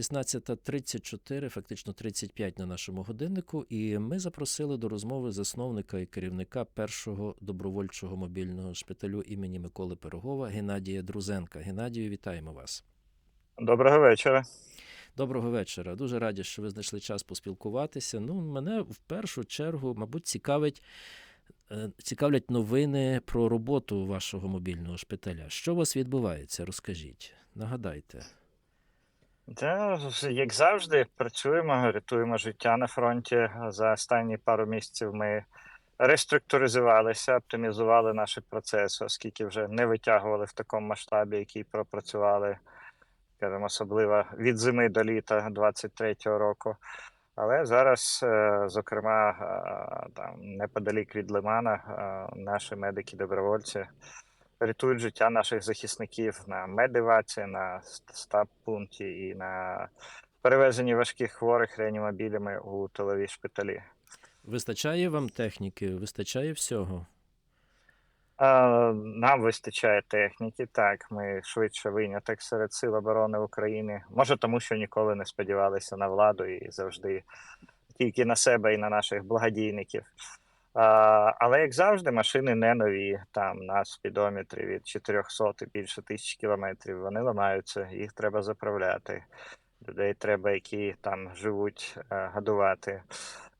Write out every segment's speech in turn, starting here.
16.34, фактично 35 на нашому годиннику, і ми запросили до розмови засновника і керівника першого добровольчого мобільного шпиталю імені Миколи Пирогова Геннадія Друзенка. Геннадію, вітаємо вас. Доброго вечора. Доброго вечора. Дуже раді, що ви знайшли час поспілкуватися. Ну, мене в першу чергу, мабуть, цікавить, е, цікавлять новини про роботу вашого мобільного шпиталя. Що у вас відбувається? Розкажіть, нагадайте. Та, як завжди, працюємо, рятуємо життя на фронті. За останні пару місяців ми реструктуризувалися, оптимізували наші процеси, оскільки вже не витягували в такому масштабі, який пропрацювали, скажімо, особливо від зими до літа 23-го року. Але зараз, е, зокрема, е, там неподалік від Лимана, е, наші медики-добровольці рятують життя наших захисників на медиваці, на стаб пункті і на перевезенні важких хворих реанімобілями у тилові шпиталі. Вистачає вам техніки, вистачає всього. Нам вистачає техніки. Так, ми швидше виняток серед сил оборони України. Може, тому що ніколи не сподівалися на владу і завжди тільки на себе і на наших благодійників. Але як завжди, машини не нові. Там на спідометрі від 400 і більше тисяч кілометрів. Вони ламаються, їх треба заправляти. Людей треба, які там живуть, е, годувати.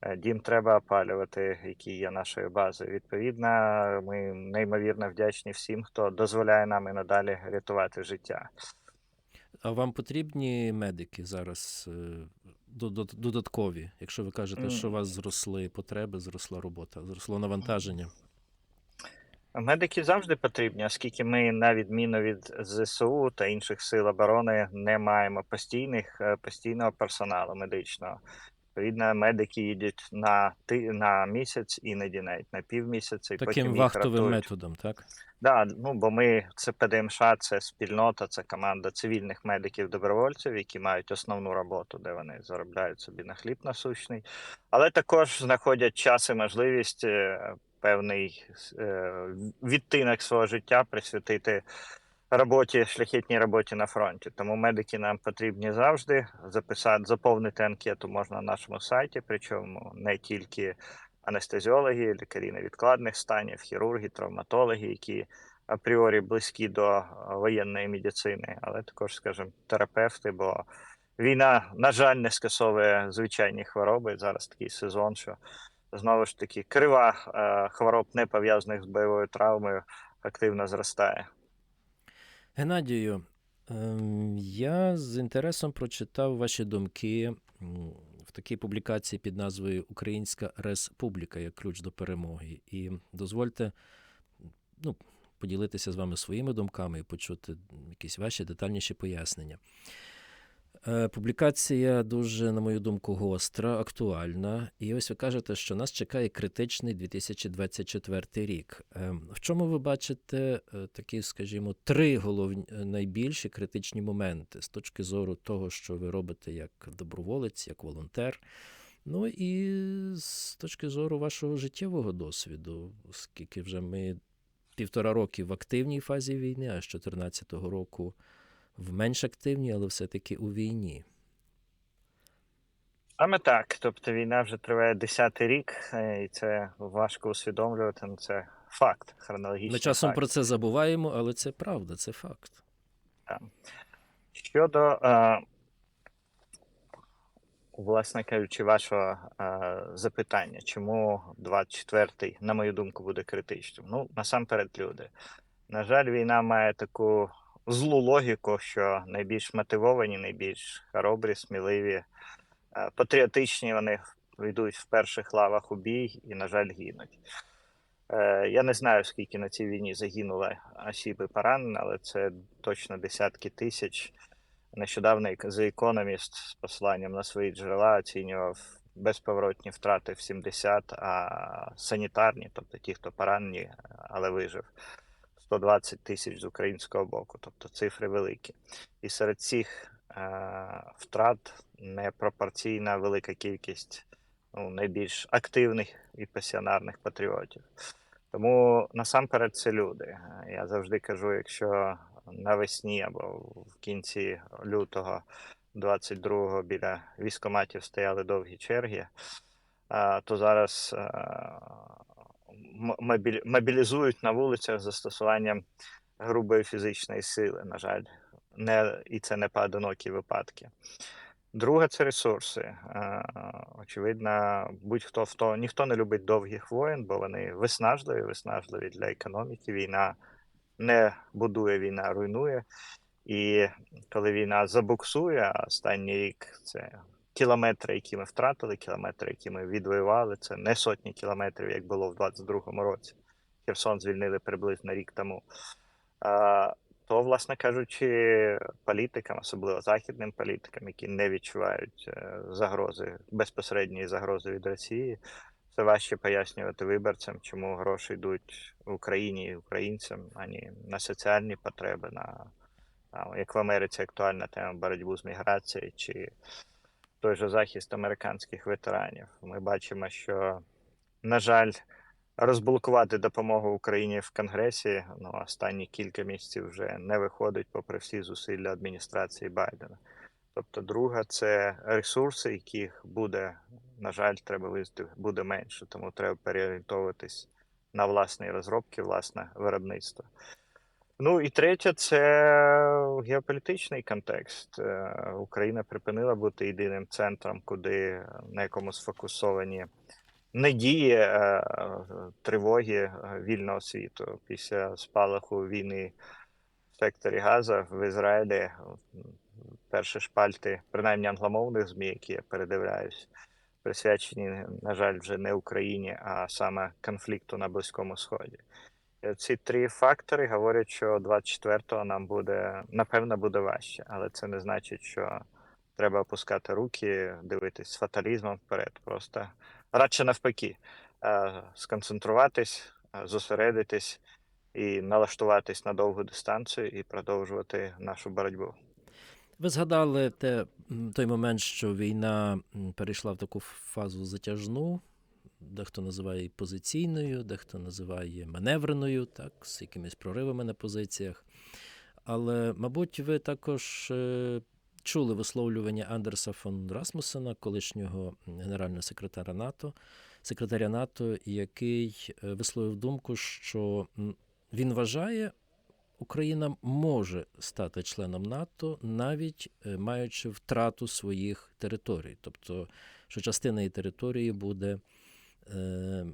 Е, Дім треба опалювати, який є нашою базою. Відповідно, ми неймовірно вдячні всім, хто дозволяє нам і надалі рятувати життя. А вам потрібні медики зараз е, додаткові, якщо ви кажете, що у вас зросли потреби, зросла робота, зросло навантаження. Медики завжди потрібні, оскільки ми, на відміну від ЗСУ та інших сил оборони, не маємо постійних е, постійного персоналу медичного. Відповідно, медики їдуть на ти на місяць, іноді навіть на півмісяця, і Таким потім їх вахтовим рятують. методом, так? Да, ну бо ми це ПДМШ, це спільнота, це команда цивільних медиків-добровольців, які мають основну роботу, де вони заробляють собі на хліб насущний, але також знаходять час і можливість е, певний е, відтинок свого життя присвятити роботі, шляхетній роботі на фронті. Тому медики нам потрібні завжди. Записати, заповнити анкету можна на нашому сайті, причому не тільки анестезіологи, лікарі невідкладних станів, хірурги, травматологи, які апріорі близькі до е, воєнної медицини, але також, скажімо, терапевти, бо війна, на жаль, не скасовує звичайні хвороби. Зараз такий сезон, що знову ж таки крива е, хвороб, не пов'язаних з бойовою травмою, активно зростає. Геннадію, ем, я з інтересом прочитав ваші думки в такій публікації під назвою Українська Республіка як ключ до перемоги. І дозвольте ну, поділитися з вами своїми думками і почути якісь ваші детальніші пояснення. Е, Публікація дуже, на мою думку, гостра, актуальна. І ось ви кажете, що нас чекає критичний 2024 рік. Е, В чому ви бачите е, такі, скажімо, три головні е, найбільші критичні моменти з точки зору того, що ви робите як доброволець, як волонтер? Ну і з точки зору вашого життєвого досвіду, оскільки вже ми півтора роки в активній фазі війни, а з 2014 року в менш активній, але все-таки у війні. Саме так. Тобто війна вже триває 10-й рік, е, і це важко усвідомлювати. Ну це факт, хронологічний Ми часом факт. про це забуваємо, але це правда, це факт. Щодо, е, власне кажучи, вашого е, запитання, чому 24-й, на мою думку, буде критичним? Ну, насамперед, люди. На жаль, війна має таку злу логіку, що найбільш мотивовані, найбільш хоробрі, сміливі, е, патріотичні вони йдуть в перших лавах у бій і, на жаль, гинуть. Е, Я не знаю, скільки на цій війні загинуло осіб і поранено, але це точно десятки тисяч. Нещодавно The Economist з посиланням на свої джерела оцінював безповоротні втрати в 70, а санітарні, тобто ті, хто поранені, але вижив, 120 тисяч з українського боку. Тобто цифри великі. І серед цих е, втрат непропорційна велика кількість ну, найбільш активних і пасіонарних патріотів. Тому насамперед це люди. Я завжди кажу, якщо навесні або в кінці лютого 22-го біля військоматів стояли довгі черги, а, то зараз мобілі- мобілізують на вулицях застосуванням грубої фізичної сили, на жаль, не, і це не поодинокі випадки. Друге це ресурси. Е, Очевидно, будь-хто в то ніхто не любить довгих воєн, бо вони виснажливі, виснажливі для економіки. Війна не будує, війна руйнує. І коли війна забуксує, останній рік це кілометри, які ми втратили, кілометри, які ми відвоювали, це не сотні кілометрів, як було в 22-му році. Херсон звільнили приблизно рік тому. То, власне кажучи, політикам, особливо західним політикам, які не відчувають е, загрози, безпосередньої загрози від Росії, це важче пояснювати виборцям, чому гроші йдуть Україні і українцям, ані на соціальні потреби, на як в Америці актуальна тема боротьбу з міграцією чи той же захист американських ветеранів. Ми бачимо, що, на жаль, розблокувати допомогу Україні в Конгресі ну, останні кілька місяців вже не виходить, попри всі зусилля адміністрації Байдена. Тобто, друга це ресурси, яких буде, на жаль, треба визнати, буде менше, тому треба переорієнтовуватись на власні розробки, власне виробництво. Ну і третє, це геополітичний контекст. Е, Україна припинила бути єдиним центром, куди на якому сфокусовані надії, е, тривоги е, вільного світу після спалаху війни в секторі Газа в Ізраїлі. Перші шпальти, принаймні англомовних ЗМІ, які я передивляюсь, присвячені, на жаль, вже не Україні, а саме конфлікту на Близькому Сході. Е, Ці три фактори говорять, що 24-го нам буде, напевно, буде важче, але це не значить, що треба опускати руки, дивитись з фаталізмом вперед. Просто радше навпаки, е, сконцентруватись, е, зосередитись і налаштуватись на довгу дистанцію і продовжувати нашу боротьбу. Ви згадали те, той момент, що війна перейшла в таку фазу затяжну, дехто називає її позиційною, дехто називає маневреною, так, з якимись проривами на позиціях. Але, мабуть, ви також е, чули висловлювання Андерса фон Расмусена, колишнього генерального секретаря НАТО, секретаря НАТО, який е, висловив думку, що він вважає, Україна може стати членом НАТО, навіть е, маючи втрату своїх територій. Тобто, що частина її території буде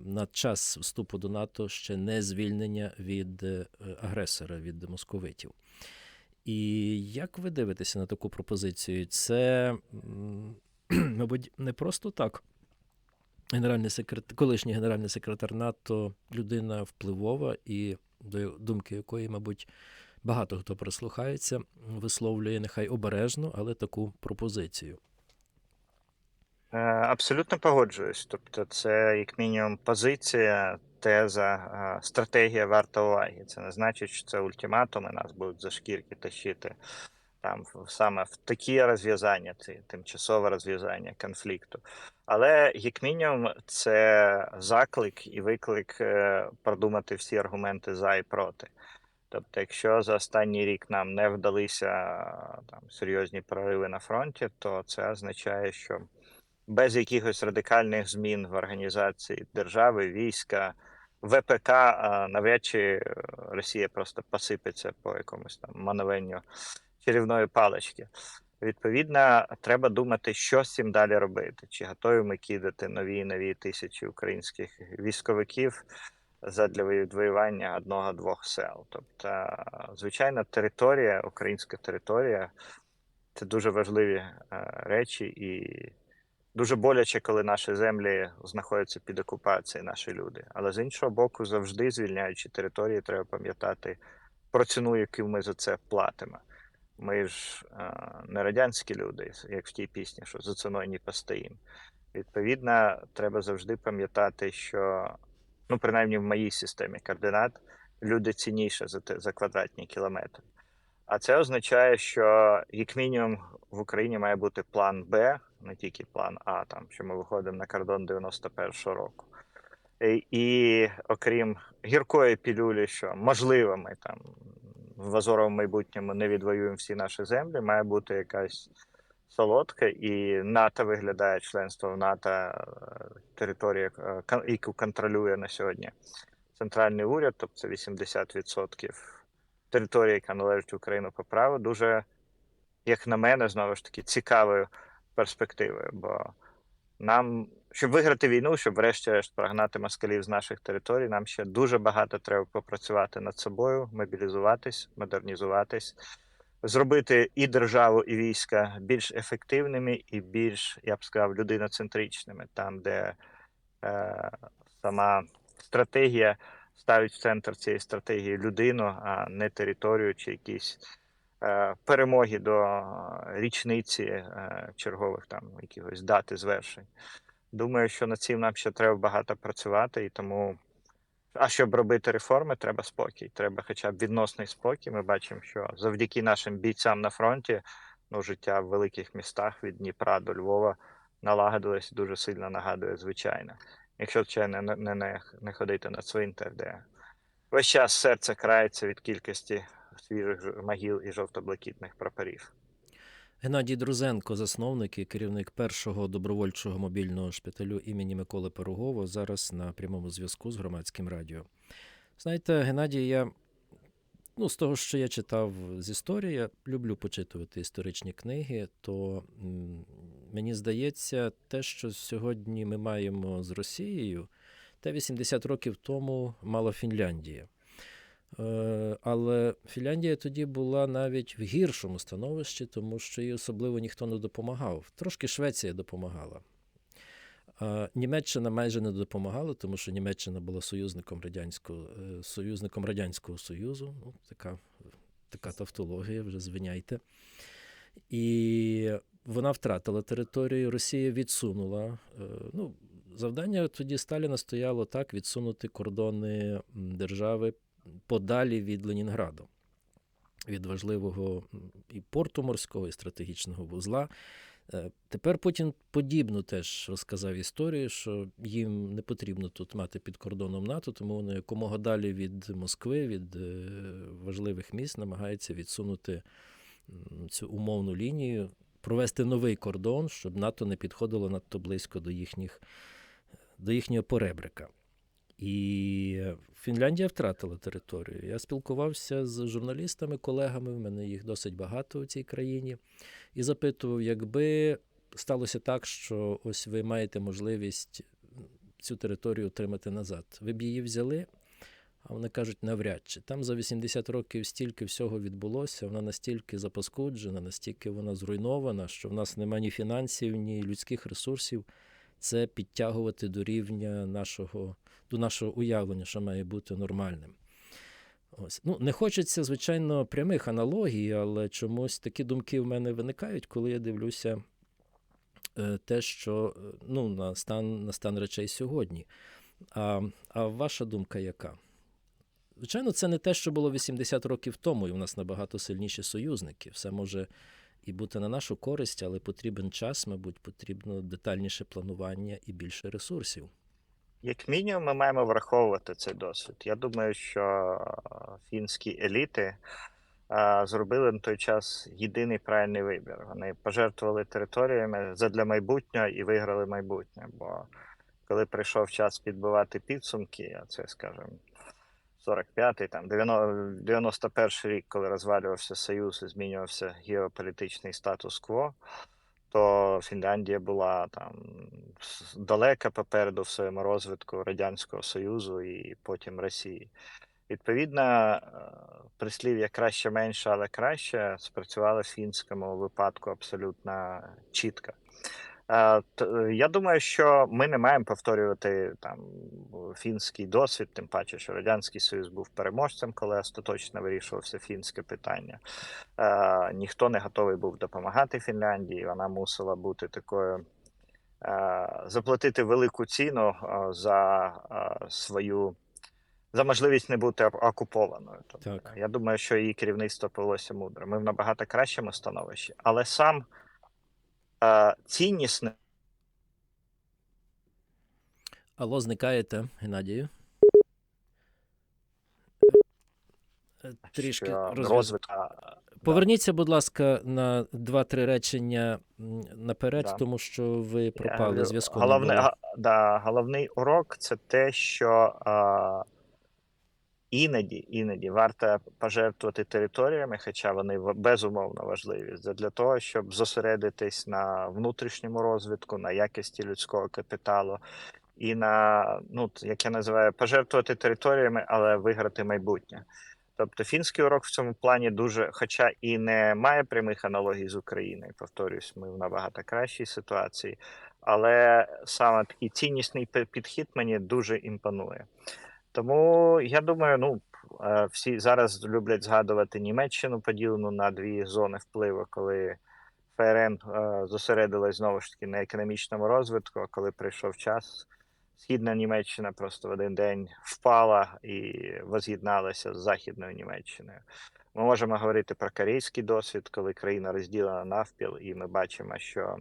на час вступу до НАТО ще не звільнення від е, агресора, від московитів. І як ви дивитеся на таку пропозицію? Це, мабуть, не просто так. Генеральний секретар, колишній генеральний секретар НАТО людина впливова і до думки якої, мабуть, багато хто прислухається, висловлює нехай обережно, але таку пропозицію. Е, Абсолютно погоджуюсь. Тобто, це як мінімум позиція, теза, е, стратегія варта уваги. Це не значить, що це ультиматуми нас будуть за шкірки тащити там саме в такі розв'язання, це тимчасове розв'язання конфлікту. Але як мінімум, це заклик і виклик е, продумати всі аргументи за і проти. Тобто, якщо за останній рік нам не вдалися там серйозні прориви на фронті, то це означає, що без якихось радикальних змін в організації держави, війська, ВПК, навряд чи е, Росія просто посипеться по якомусь там мановенню чарівної палички. Відповідно, треба думати, що з цим далі робити. Чи готові ми кидати нові нові тисячі українських військовиків задля відвоювання одного-двох сел. Тобто, звичайно, територія, українська територія це дуже важливі е, речі, і дуже боляче, коли наші землі знаходяться під окупацією, наші люди. Але з іншого боку, завжди звільняючи території, треба пам'ятати про ціну, яку ми за це платимо. Ми ж е, не радянські люди, як в тій пісні, що за ціною не постоїм. Відповідно, треба завжди пам'ятати, що, ну, принаймні в моїй системі координат, люди цінніше за, те, за квадратні кілометри. А це означає, що як мінімум в Україні має бути план Б, не тільки план А, там що ми виходимо на кордон 91-го року. І, і окрім гіркої пілюлі, що можливо, ми там в азоровому майбутньому не відвоюємо всі наші землі, має бути якась солодке, і НАТО виглядає членство в НАТО е, територія, е, яку контролює на сьогодні центральний уряд, тобто 80% території, яка належить Україні по праву, дуже, як на мене, знову ж таки, цікавою перспективою. Бо нам, щоб виграти війну, щоб врешті-решт прогнати москалів з наших територій, нам ще дуже багато треба попрацювати над собою, мобілізуватись, модернізуватись, зробити і державу, і війська більш ефективними і більш, я б сказав, людиноцентричними, там, де е, сама стратегія ставить в центр цієї стратегії людину, а не територію чи якісь перемоги до е, річниці е, чергових там якихось дати звершень. Думаю, що над цим нам ще треба багато працювати, і тому. А щоб робити реформи, треба спокій. Треба хоча б відносний спокій. Ми бачимо, що завдяки нашим бійцям на фронті ну, життя в великих містах від Дніпра до Львова налагодилось дуже сильно нагадує звичайно. Якщо не, не, не, не ходити на цвинтар, де весь час серце крається від кількості свіжих могил і жовто-блакитних прапорів. Геннадій Друзенко, засновник і керівник першого добровольчого мобільного шпиталю імені Миколи Пирогова, зараз на прямому зв'язку з громадським радіо. Знаєте, Геннадій, я ну, з того, що я читав з історії, я люблю почитувати історичні книги, то мені здається, те, що сьогодні ми маємо з Росією, те 80 років тому мала Фінляндія. Е, Але Фінляндія тоді була навіть в гіршому становищі, тому що їй особливо ніхто не допомагав. Трошки Швеція допомагала. Німеччина майже не допомагала, тому що Німеччина була союзником Радянського, е, союзником Радянського Союзу. Ну, така, така тавтологія, вже звиняйте. І вона втратила територію, Росія відсунула. е, Ну, завдання тоді Сталіна стояло так: відсунути кордони держави подалі від Ленінграду, від важливого і порту морського, і стратегічного вузла. Е, Тепер Путін подібно теж розказав історію, що їм не потрібно тут мати під кордоном НАТО, тому вони якомога далі від Москви, від е, важливих міст намагаються відсунути цю умовну лінію, провести новий кордон, щоб НАТО не підходило надто близько до їхніх до їхнього поребрика. І Фінляндія втратила територію. Я спілкувався з журналістами, колегами, в мене їх досить багато у цій країні, і запитував, якби сталося так, що ось ви маєте можливість цю територію отримати назад. Ви б її взяли? А вони кажуть, навряд чи. Там за 80 років стільки всього відбулося, вона настільки запаскуджена, настільки вона зруйнована, що в нас немає ні фінансів, ні людських ресурсів. Це підтягувати до рівня нашого, до нашого уявлення, що має бути нормальним. Ось. Ну, не хочеться, звичайно, прямих аналогій, але чомусь такі думки в мене виникають, коли я дивлюся е, те, що е, ну, на, стан, на стан речей сьогодні. А, а ваша думка яка? Звичайно, це не те, що було 80 років тому, і в нас набагато сильніші союзники. Все може і бути на нашу користь, але потрібен час, мабуть, потрібно детальніше планування і більше ресурсів. Як мінімум, ми маємо враховувати цей досвід. Я думаю, що фінські еліти а, зробили на той час єдиний правильний вибір. Вони пожертвували територіями задля майбутнього і виграли майбутнє. Бо коли прийшов час підбивати підсумки, а це, скажімо, 45-й, там 90 91 рік, коли розвалювався Союз і змінювався геополітичний статус-кво, то Фінляндія була там далека попереду в своєму розвитку Радянського Союзу і потім Росії. Відповідно, е, прислів'я краще менше, але краще спрацювало в фінському випадку абсолютно чітко. Е, т- Я думаю, що ми не маємо повторювати там фінський досвід, тим паче, що Радянський Союз був переможцем, коли остаточно вирішувався фінське питання. Е, Ніхто не готовий був допомагати Фінляндії. Вона мусила бути такою, е, заплатити велику ціну е, за е, свою. За можливість не бути окупованою. Тобто, Так. Я думаю, що її керівництво повелося мудро. Ми в набагато кращому становищі, але сам е, ціннісний Алло, зникаєте, Геннадію? Е, Трішки розвиток Поверніться, будь ласка, на два-три речення наперед, Да. тому що ви пропали зв'язку. Головне, да, головний урок це те, що а, іноді, іноді варто пожертвувати територіями, хоча вони безумовно важливі, для того, щоб зосередитись на внутрішньому розвитку, на якості людського капіталу і на, ну, як я називаю, пожертвувати територіями, але виграти майбутнє. Тобто фінський урок в цьому плані дуже, хоча і не має прямих аналогій з Україною, повторюсь, ми в набагато кращій ситуації, але саме такий ціннісний підхід мені дуже імпонує. Тому я думаю, ну е, всі зараз люблять згадувати Німеччину, поділену на дві зони впливу, коли ФРН е, зосередилась знову ж таки на економічному розвитку, а коли прийшов час, східна Німеччина просто в один день впала і воз'єдналася з Західною Німеччиною. Ми можемо говорити про корейський досвід, коли країна розділена навпіл, і ми бачимо, що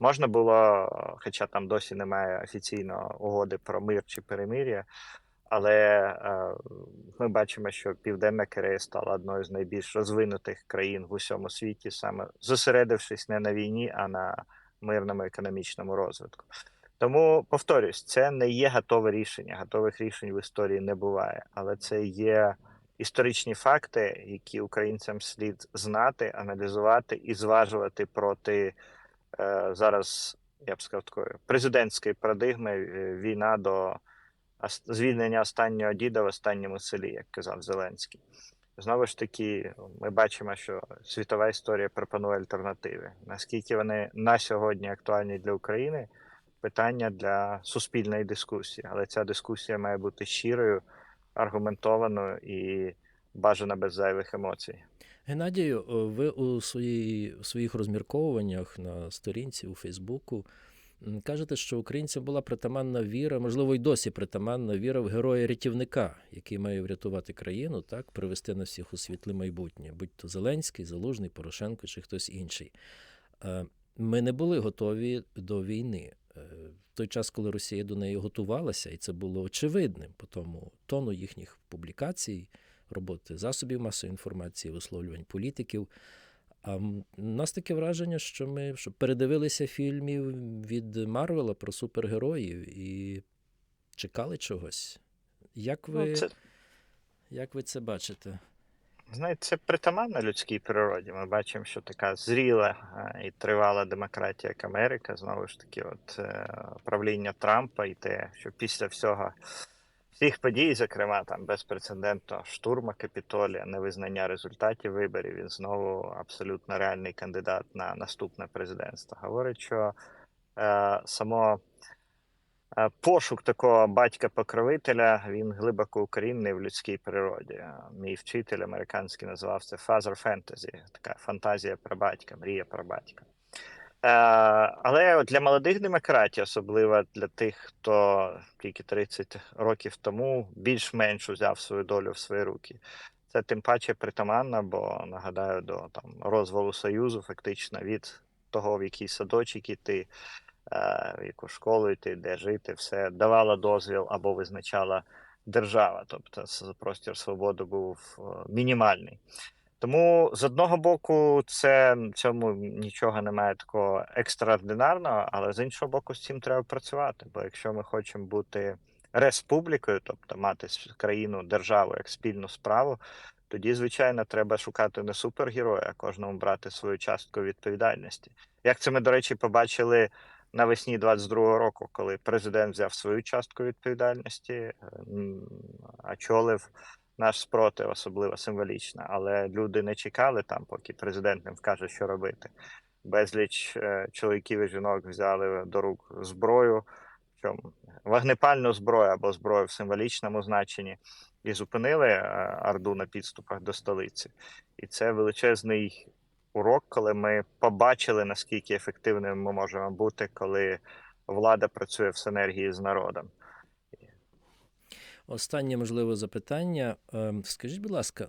можна було, хоча там досі немає офіційної угоди про мир чи перемир'я, але е, ми бачимо, що Південна Корея стала одною з найбільш розвинутих країн в усьому світі, саме зосередившись не на війні, а на мирному економічному розвитку. Тому повторюсь, це не є готове рішення. Готових рішень в історії не буває, але це є історичні факти, які українцям слід знати, аналізувати і зважувати проти е, зараз, я б сказав, такої президентської парадигми е, війна до звільнення останнього діда в останньому селі, як казав Зеленський. Знову ж таки, ми бачимо, що світова історія пропонує альтернативи. Наскільки вони на сьогодні актуальні для України? Питання для суспільної дискусії, але ця дискусія має бути щирою, аргументованою і бажана без зайвих емоцій. Геннадію, ви у, своїй, у своїх розмірковуваннях на сторінці у Фейсбуку кажете, що українцям була притаманна віра, можливо, й досі притаманна віра в героя-рятівника, який має врятувати країну, так, привести на всіх у світле майбутнє, будь то Зеленський, Залужний, Порошенко чи хтось інший. Е, Ми не були готові до війни. Е, В той час, коли Росія до неї готувалася, і це було очевидним по тому тону їхніх публікацій, роботи засобів масової інформації, висловлювань політиків. А у нас таке враження, що ми що передивилися фільмів від Марвела про супергероїв і чекали чогось. Як ви, Ну, це, як ви це бачите? знаєте, це притаманно людській природі. Ми бачимо, що така зріла е, і тривала демократія, як Америка, знову ж таки, от е, правління Трампа і те, що після всього всіх подій, зокрема там безпрецедентного штурма Капітолія, невизнання результатів виборів, він знову абсолютно реальний кандидат на наступне президентство. Говорить, що е, само е, пошук такого батька-покровителя він глибоко укорінений в людській природі. Мій вчитель американський називав це father fantasy, така фантазія про батька, мрія про батька. Е, але для молодих демократій, особливо для тих, хто тільки 30 років тому більш-менш взяв свою долю в свої руки. Це тим паче притаманно, бо нагадаю, до там розвалу Союзу, фактично від того, в який садочок іти, е, в яку школу йти, де жити, все давала дозвіл або визначала держава. Тобто простір свободи був е, мінімальний. Тому з одного боку, це цьому нічого немає такого екстраординарного, але з іншого боку, з цим треба працювати. Бо якщо ми хочемо бути республікою, тобто мати країну, державу як спільну справу, тоді, звичайно, треба шукати не супергероя, а кожному брати свою частку відповідальності. Як це ми, до речі, побачили навесні 22-го року, коли президент взяв свою частку відповідальності, е, очолив наш спротив, особливо символічно, але люди не чекали там, поки президент їм вкаже, що робити. Безліч е, чоловіків і жінок взяли до рук зброю, вогнепальну зброю або зброю в символічному значенні, і зупинили е, Орду на підступах до столиці. І це величезний урок, коли ми побачили, наскільки ефективними ми можемо бути, коли влада працює в синергії з народом. Останнє можливе запитання. Ем, Скажіть, будь ласка,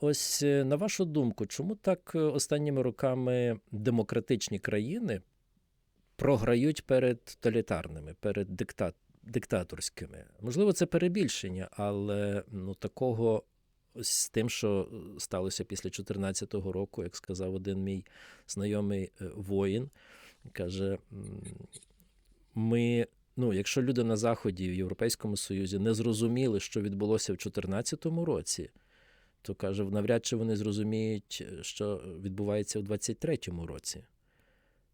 ось е, на вашу думку, чому так е, останніми роками демократичні країни програють перед тоталітарними, перед дикта... диктаторськими? Можливо, це перебільшення, але ну, такого ось з тим, що е, сталося після 2014 року, як сказав один мій знайомий воїн, каже: ми, ну, якщо люди на Заході в Європейському Союзі не зрозуміли, що відбулося в 2014 році, то каже, навряд чи вони зрозуміють, е, що відбувається в 23-му році.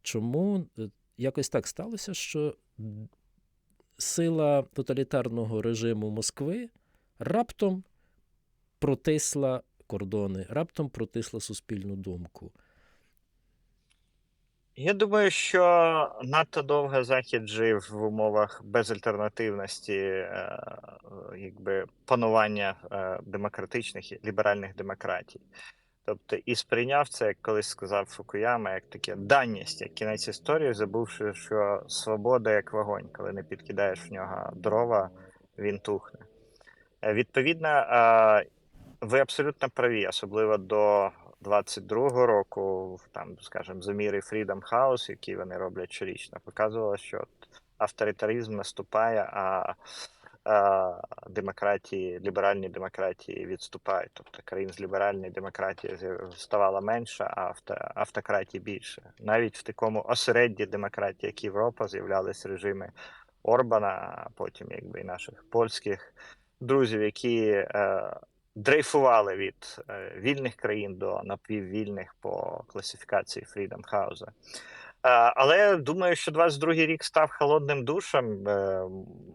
Чому е, якось так сталося, що сила тоталітарного режиму Москви раптом протисла кордони, раптом протисла суспільну думку. Я думаю, що надто довго Захід жив в умовах безальтернативності, е, якби панування е, демократичних і ліберальних демократій. Тобто і сприйняв це, як колись сказав Фукуяма, як таке даність, як кінець історії, забувши, що свобода як вогонь, коли не підкидаєш в нього дрова, він тухне. Е, Відповідно, е, ви абсолютно праві, особливо до 22-го року, там, скажімо, заміри Freedom House, які вони роблять щорічно, показувало, що авторитаризм наступає, а, демократії, ліберальні демократії відступають. Тобто країн з ліберальної демократії ставало менше, а авто, автократії більше. Навіть в такому осередді демократії, як Європа, з'являлись режими Орбана, а потім якби і наших польських друзів, які е, дрейфували від е, вільних країн до напіввільних по класифікації Freedom House. Е, але думаю, що 22-й рік став холодним душем. Е,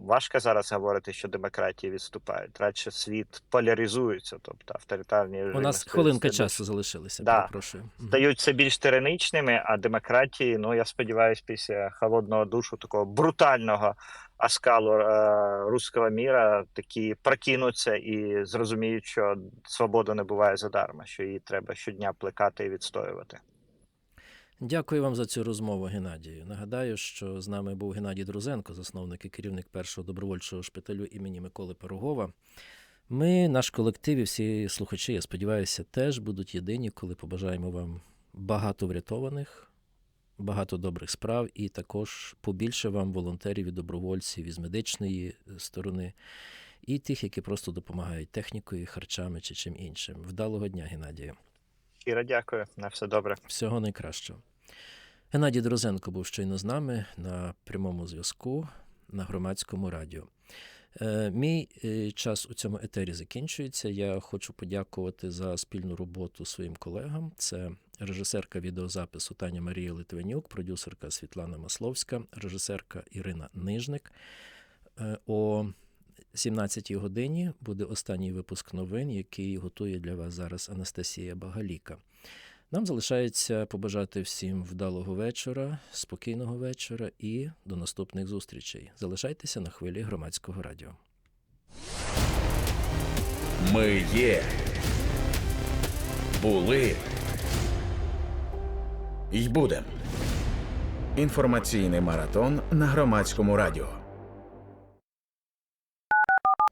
важко зараз говорити, що демократії відступають. Радше світ поляризується, тобто авторитарні У нас стають хвилинка все часу залишилася. Да. Перепрошую. Мгм. стають все більш тиранічними, а демократії, ну я сподіваюся, після холодного душу, такого брутального оскалу е, руського міра, такі прокинуться і зрозуміють, що свобода не буває задарма, що її треба щодня плекати і відстоювати. Дякую вам за цю розмову, Геннадію. Нагадаю, що з нами був Геннадій Друзенко, засновник і керівник першого добровольчого шпиталю імені Миколи Пирогова. Ми, наш колектив і всі слухачі, я сподіваюся, теж будуть єдині, коли побажаємо вам багато врятованих, багато добрих справ і також побільше вам волонтерів і добровольців із медичної сторони, і тих, які просто допомагають технікою, харчами чи чим іншим. Вдалого дня, Геннадію. Щиро дякую, на все добре. Всього найкращого. Геннадій Дрозенко був щойно з нами на прямому зв'язку на громадському радіо. Е, Мій е, час у цьому етері закінчується. Я хочу подякувати за спільну роботу своїм колегам. Це режисерка відеозапису Таня Марія Литвинюк, продюсерка Світлана Масловська, режисерка Ірина Нижник. Е, О 17-й годині буде останній випуск новин, який готує для вас зараз Анастасія Багаліка. Нам залишається побажати всім вдалого вечора, спокійного вечора і до наступних зустрічей. Залишайтеся на хвилі громадського радіо. Ми є. Були. й будем. Інформаційний маратон на громадському радіо.